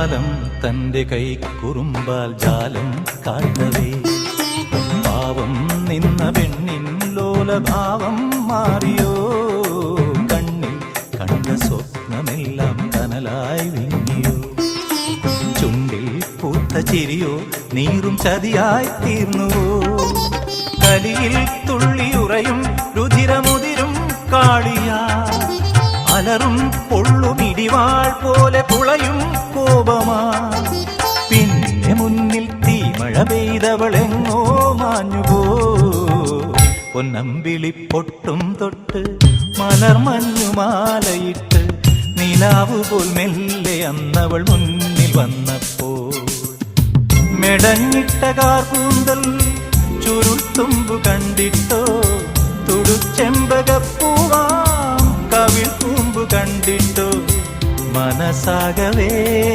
കാലം തന്റെ കൈ കുറുമ്പാൽ ജാലം കാട്ടവേ പാവം നിന്ന പെണ്ണിൻ ലോലഭാവം മാറിയോ. കണ്ണിൽ കണ്ട സ്വപ്നമെല്ലാം കനലായി വിങ്ങിയോ. ചുണ്ടിൽ പൂത്ത ചിരിയോ നീറും ചതിയായി തീർന്നുവോ. കലിയിൽ തുള്ളിയുറയും രുചിരമുതിരും കാളിയാ. അലറും പൊള്ളും കോപമാ. പിന്നെ മുന്നിൽ തീമഴ പെയ്തവളെങ്ങോ മാഞ്ഞുപോ. പൊന്നമ്പിളി പൊട്ടും തൊട്ട് മലർമഞ്ഞുമാലയിട്ട് നിലാവ് പോൽ മെല്ലെ അന്നവൾ മുന്നിൽ വന്നപ്പോൾ. മെടഞ്ഞിട്ട കാർകൂന്തൽ ചുരുൾത്തുമ്പു കണ്ടിട്ടോ. തുടുച്ചെമ്പകപ്പൂവാം കവിൾ കൂമ്പു കണ്ടിട്ടോ. മനസ്സാകവേ